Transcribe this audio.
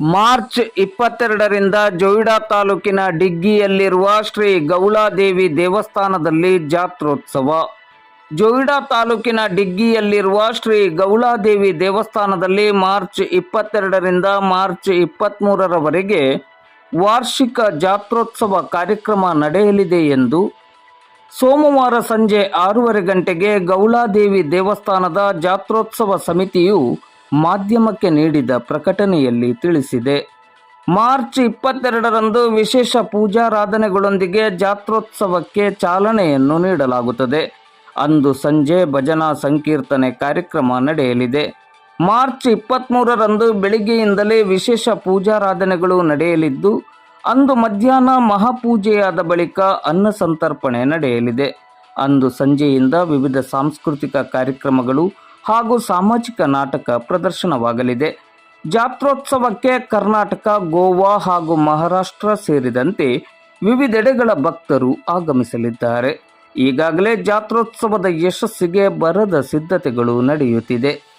March ಇಪ್ಪತ್ತೆರಡರಿಂದ ಜೊಯ್ಡಾ ತಾಲೂಕಿನ ಡಿಗ್ಗಿಯಲ್ಲಿರುವ ಶ್ರೀ ಗೌಳಾದೇವಿ ದೇವಸ್ಥಾನದಲ್ಲಿ ಜಾತ್ರೋತ್ಸವ. ಜೊಯ್ಡಾ ತಾಲೂಕಿನ ಡಿಗ್ಗಿಯಲ್ಲಿರುವ ಶ್ರೀ ಗೌಳಾದೇವಿ ದೇವಸ್ಥಾನದಲ್ಲಿ ಮಾರ್ಚ್ ಇಪ್ಪತ್ತೆರಡರಿಂದ ಮಾರ್ಚ್ ಇಪ್ಪತ್ತ್ಮೂರರವರೆಗೆ ವಾರ್ಷಿಕ ಜಾತ್ರೋತ್ಸವ ಕಾರ್ಯಕ್ರಮ ನಡೆಯಲಿದೆ ಎಂದು ಸೋಮವಾರ ಸಂಜೆ ಆರೂವರೆ ಗಂಟೆಗೆ ಗೌಳಾದೇವಿ ದೇವಸ್ಥಾನದ ಜಾತ್ರೋತ್ಸವ ಸಮಿತಿಯು ಮಾಧ್ಯಮಕ್ಕೆ ನೀಡಿದ ಪ್ರಕಟಣೆಯಲ್ಲಿ ತಿಳಿಸಿದೆ. ಮಾರ್ಚ್ ಇಪ್ಪತ್ತೆರಡರಂದು ವಿಶೇಷ ಪೂಜಾರಾಧನೆಗಳೊಂದಿಗೆ ಜಾತ್ರೋತ್ಸವಕ್ಕೆ ಚಾಲನೆಯನ್ನು ನೀಡಲಾಗುತ್ತದೆ. ಅಂದು ಸಂಜೆ ಭಜನಾ ಸಂಕೀರ್ತನೆ ಕಾರ್ಯಕ್ರಮ ನಡೆಯಲಿದೆ. ಮಾರ್ಚ್ ಇಪ್ಪತ್ತ್ಮೂರರಂದು ಬೆಳಿಗ್ಗೆಯಿಂದಲೇ ವಿಶೇಷ ಪೂಜಾರಾಧನೆಗಳು ನಡೆಯಲಿದ್ದು, ಅಂದು ಮಧ್ಯಾಹ್ನ ಮಹಾಪೂಜೆಯಾದ ಬಳಿಕ ಅನ್ನ ಸಂತರ್ಪಣೆ ನಡೆಯಲಿದೆ. ಅಂದು ಸಂಜೆಯಿಂದ ವಿವಿಧ ಸಾಂಸ್ಕೃತಿಕ ಕಾರ್ಯಕ್ರಮಗಳು ಹಾಗೂ ಸಾಮಾಜಿಕ ನಾಟಕ ಪ್ರದರ್ಶನವಾಗಲಿದೆ. ಜಾತ್ರೋತ್ಸವಕ್ಕೆ ಕರ್ನಾಟಕ, ಗೋವಾ ಹಾಗೂ ಮಹಾರಾಷ್ಟ್ರ ಸೇರಿದಂತೆ ವಿವಿಧೆಡೆಗಳ ಭಕ್ತರು ಆಗಮಿಸಲಿದ್ದಾರೆ. ಈಗಾಗಲೇ ಜಾತ್ರೋತ್ಸವದ ಯಶಸ್ಸಿಗೆ ಬರದ ಸಿದ್ಧತೆಗಳು ನಡೆಯುತ್ತಿದೆ.